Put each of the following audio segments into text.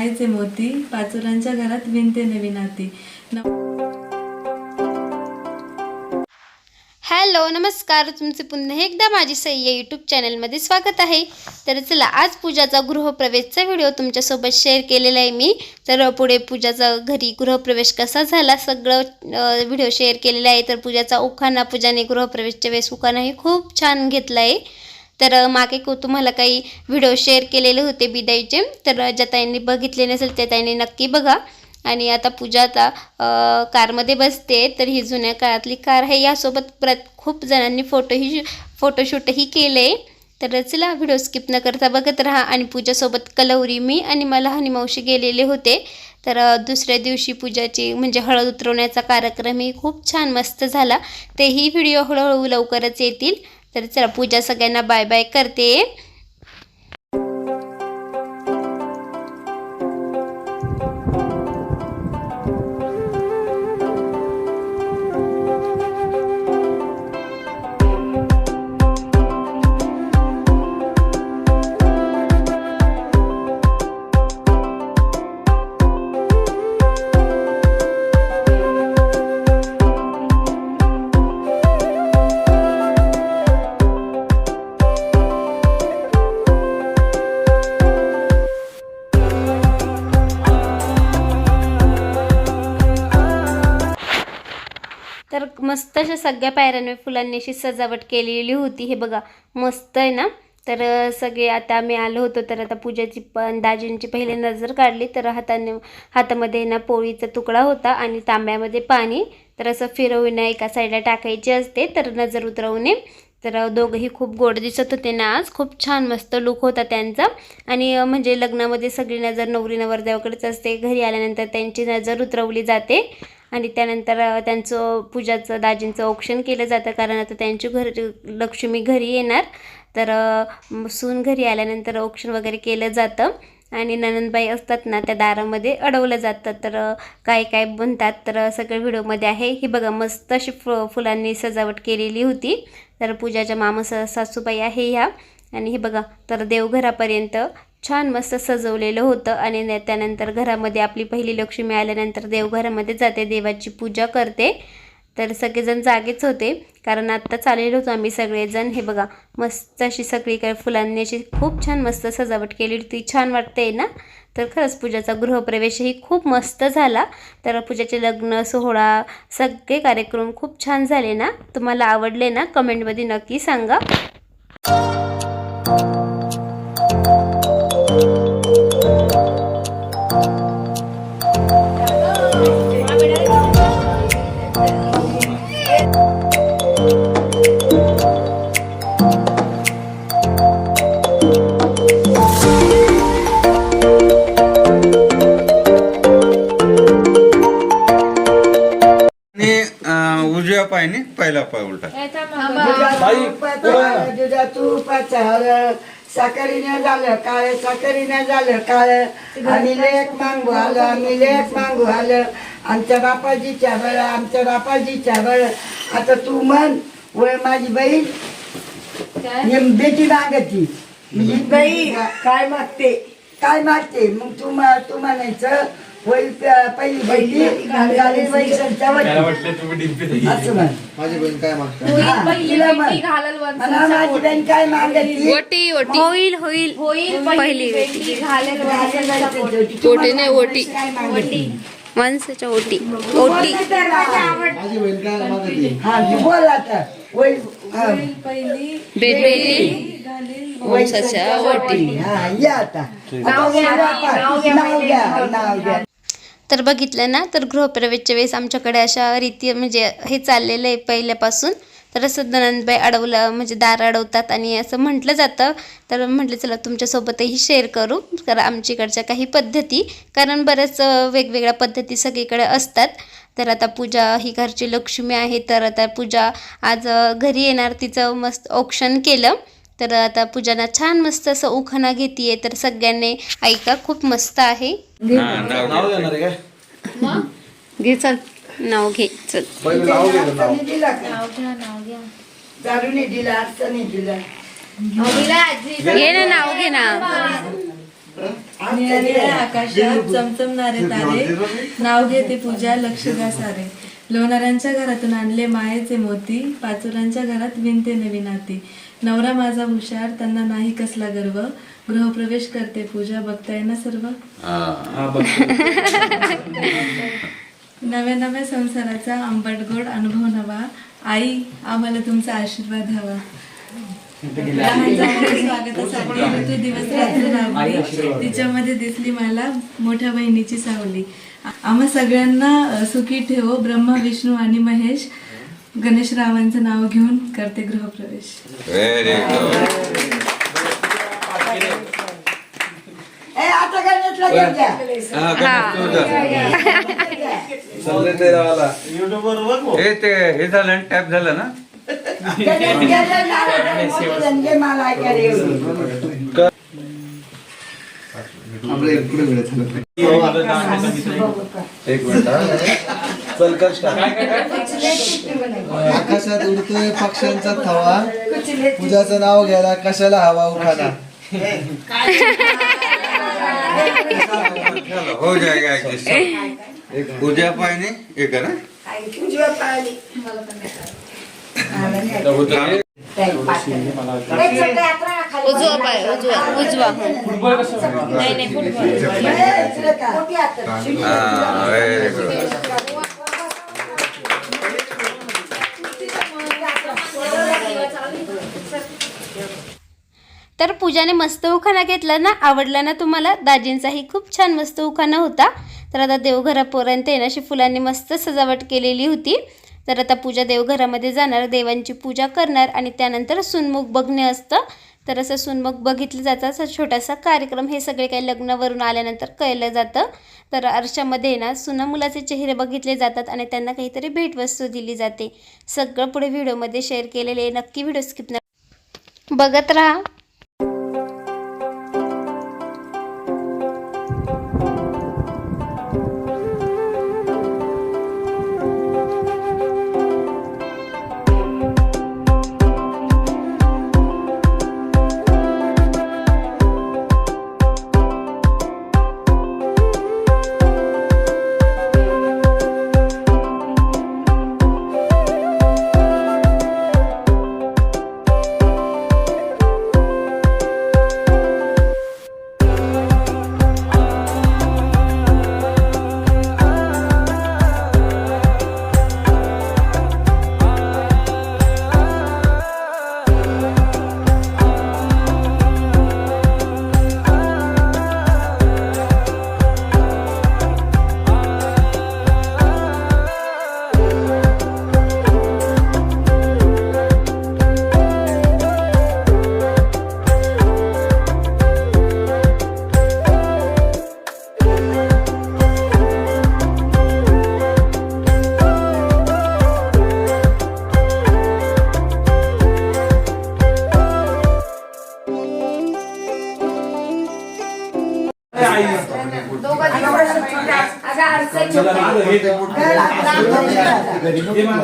घालायचे मोती. पाचुरांच्या घरात विनते नवीन हाती. हॅलो नमस्कार. तुमचे पुन्हा एकदा माझी सई या यूट्यूब चॅनलमध्ये स्वागत आहे. तर चला आज पूजाचा गृहप्रवेशचा व्हिडिओ तुमच्यासोबत शेअर केलेला आहे मी. तर पुढे पूजाचा घरी गृहप्रवेश कसा झाला सगळं व्हिडिओ शेअर केलेला आहे. तर पूजाचा उखाणा पूजाने गृहप्रवेशच्या वेळेस उखाणाही खूप छान घेतला आहे. तर मागे तुम्हाला काही व्हिडिओ शेअर केलेले होते बिदाईचे. तर ज्या ताईंनी बघितले नसेल त्या ताईंनी नक्की बघा. आणि आता पूजा आता कारमध्ये बसते. तर ही जुन्या काळातली कार आहे. यासोबत प्रत खूप जणांनी फोटोही फोटोशूटही केले. तर चला व्हिडिओ स्किप न करता बघत राहा. आणि पूजासोबत कलवरी मी आणि मला हनीमावशी गेलेले होते. तर दुसऱ्या दिवशी पूजाची म्हणजे हळद उतरवण्याचा कार्यक्रमही खूप छान मस्त झाला. तेही व्हिडिओ हळूहळू लवकरच येतील. तर चला पूजा सगळ्यांना बाय बाय करते. मस्त अशा सगळ्या पायऱ्यांवर फुलांनी अशी सजावट केलेली होती. हे बघा मस्त आहे ना? तर सगळे आता आम्ही आलो होतो तर आता पूजाची पण दाजींची पहिले नजर काढली तर हाताने हातामध्ये ना पोळीचा तुकडा होता आणि तांब्यामध्ये पाणी. तर असं फिरवून एका साईडला टाकायची असते तर नजर उतरवणे तर दोघंही खूप गोड दिसत होते ना आज. खूप छान मस्त लुक होता त्यांचा. आणि म्हणजे लग्नामध्ये सगळी नजर नवरी नवरदेवाकडेच असते. घरी आल्यानंतर त्यांची नजर उतरवली जाते. आणि त्यानंतर त्यांचं पूजाचं दाजींचं औक्षण केलं जातं. कारण आता त्यांची घर लक्ष्मी घरी येणार. तर सून घरी आल्यानंतर औक्षण वगैरे केलं जातं. आणि ननंदबाई असतात ना त्या दारामध्ये अडवलं जातं. तर काय काय बनतात तर सगळं व्हिडिओमध्ये आहे. ही बघा मस्त अशी फु फुलांनी सजावट केलेली होती. तर पूजाच्या मामा स सासूबाई आहे ह्या. आणि हे बघा तर देवघरापर्यंत छान मस्त सजवलेलं होतं आणि न- त्यानंतर घरामध्ये आपली पहिली लक्ष्मी आल्यानंतर देवघरामध्ये जाते देवाची पूजा करते. तर सगळेजण जागेच होते कारण आत्ता चाललेलो होतो आम्ही सगळेजण. हे बघा मस्त अशी सगळीकडे फुलांनी अशी खूप छान मस्त सजावट केली होती. छान वाटते ना? तर खरंच पूजाचा गृहप्रवेशही खूप मस्त झाला. तर पूजाचे लग्न सोहळा सगळे कार्यक्रम खूप छान झाले ना? तुम्हाला आवडले ना? कमेंटमध्ये नक्की सांगा. पहिला पाय उलटा. दुधा तुपाचं हळद साखरीने झालं काळ साखरीने झालं काळ. आम्ही लेख मागू आलं आम्ही लेख मागू आलं. आमच्या बापाजीच्या बळ आमच्या बापाजीच्या बळ. आता तू म्हण वय माझी बहीण बेटी मागती ही बाई काय मागते? काय मागते? मग तू मा- तू म्हणायचं वय प- पहिली बहिणी झाली वैशांच्या वरती. असं म्हण। माझी बहीण काय मागते? तिला म्हण. मला माझी बहीण काय मागती ओटी ओटी होईल होईल. होईल पहिली ओटी नाही, ओटी. माणसाच्या ओटी ओटी हा बोल आता हा, बेटी वंशाच्या ओटी हा या आता. नाव घ्या नाव घ्या नाव घ्या. तर बघितलं ना तर गृहप्रवेशच्या वेळेस आमच्याकडे अशा रीती म्हणजे हे चाललेलं आहे पहिल्यापासून. तर असं ननंदबाई अडवलं म्हणजे दार अडवतात आणि असं म्हटलं जातं. तर म्हटलं चला तुमच्यासोबतही शेअर करू कारण आमच्याकडच्या काही पद्धती. कारण बऱ्याच वेगवेगळ्या पद्धती सगळीकडे असतात. तर आता पूजा ही घरची लक्ष्मी आहे तर आता पूजा आज घरी येणार तिचं मस्त औक्षण केलं. तर आता पूजाना छान मस्त असं उखाणा घेतीये. तर सगळ्यांनी ऐका खूप मस्त आहे. हा, घे. चल. नाव घे चल. पहिले नाव घे ना नाव. घे ना आकाशात चमचमणारे तारे. नाव घेते पूजा लक्ष द्या सारे. लोणाऱ्यांच्या घरातून आणले मायेचे मोती पाचोरांच्या घरात विणते नवीन हाती. नवरा माझा हुशार त्यांना नाही कसला गर्व. गृहप्रवेश करते पूजा बघताय ना सर्व? नव्या नव्या संसाराचा आंबट गोड अनुभव नवा. आई आम्हाला तुमचा आशीर्वाद हवा. स्वागतासाठी दिवस रात्र राबली तिच्यामध्ये दिसली मला मोठ्या बहिणीची सावली. आम्हा सगळ्यांना सुखी ठेवो ब्रह्मा विष्णू आणि महेश. गणेश रावांचं नाव घेऊन करते गृहप्रवेश. व्हेरी गुड हे ते हे झालं टॅप झालं ना? वेळ एक मिनिट हा. चल कर. आकाशात उडतोय पक्ष्यांचा थवा. पूजाचं नाव घ्यायला कशाला हवा उखाना? हो जाएगा एक पूजा पाहिजे एक ना. उजवा पाय उजवा. उजवा नाही नाही फुटबॉल ए, इकडे का? हा व्हेरी गुड तर पूजाने मस्त उखाणा घेतला ना आवडला ना तुम्हाला? दाजींचाही खूप छान मस्त उखाणा होता. तर आता देवघरापर्यंत आहे ना अशी फुलांनी मस्त सजावट केलेली होती. तर आता पूजा देवघरामध्ये जाणार देवांची पूजा करणार आणि त्यानंतर सुनमुख बघणे असतं. तर असं सुनमुख बघितलं जातं. असा छोटासा कार्यक्रम हे सगळे काही लग्नावरून आल्यानंतर कळलं जातं. तर आरशामध्ये ना सुना मुलाचे चेहरे बघितले जातात आणि त्यांना काहीतरी भेटवस्तू दिली जाते. सगळं पुढे व्हिडिओमध्ये शेअर केलेले आहे. नक्की व्हिडिओ स्किप बघत राहा.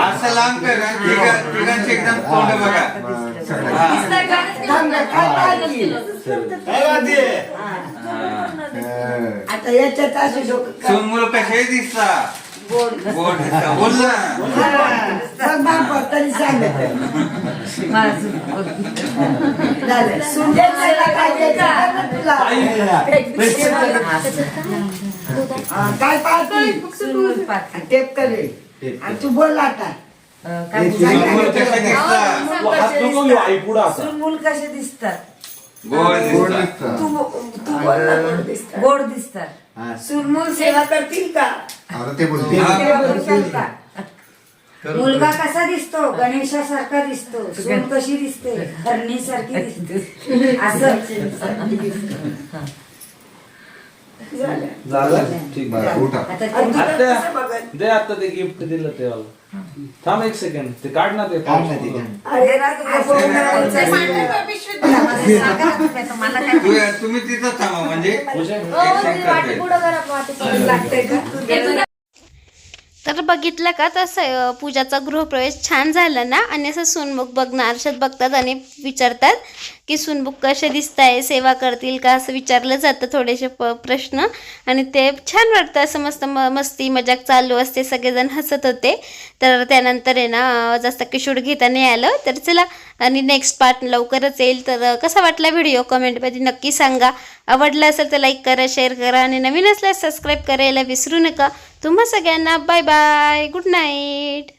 असं लांब कर हा. तिघा- तिघांची एकदम तोंड बघा? आता याच्यात असू सून मुलं कसे दिसता गोड बोल ना. तरी काय पाहती? टेप करे आणि तू बोल आता. मुलं कसे दिसतात? गोड दिसता गोड दिसतात. सुरमूल सेवा करतील का? आता ते बोलते. सेवा मुलगा कसा दिसतो? गणेशासारखा दिसतो. सून कशी दिसते? हरणीसारखी दिसते. असं. झालं. ठीक आहे उठा. आता ते आत्या दे आता ते गिफ्ट दिलं ते वाला. थांब एक सेकंड ते काढ ना ते. अरे ना तू- तुम्ही तिथं थांबा म्हणजे. लागतंय का? तर बघितलं का तसं पूजाचा गृहप्रवेश छान झाला ना? आणि असं सुनमुख बघणं आरशात बघतात आणि विचारतात की सुनमुख कसे दिसत आहे सेवा करतील का? असं विचारलं जातं थोडेसे प प्रश्न. आणि ते छान वाटतं असं मस्त म मस्ती मजाक चालू असते. सगळेजण हसत होते. तर त्यानंतर आहे ना जास्त किशोर घेता नाही आलं. तर चला आणि नेक्स्ट पार्ट लवकरच येईल. तर कसा वाटला व्हिडिओ कमेंटमध्ये नक्की सांगा. आवडलं असेल तर लाईक करा शेअर करा आणि नवीन असल्यास सबस्क्राईब करायला विसरू नका. तुम्हा सगळ्यांना बाय बाय गुड नाईट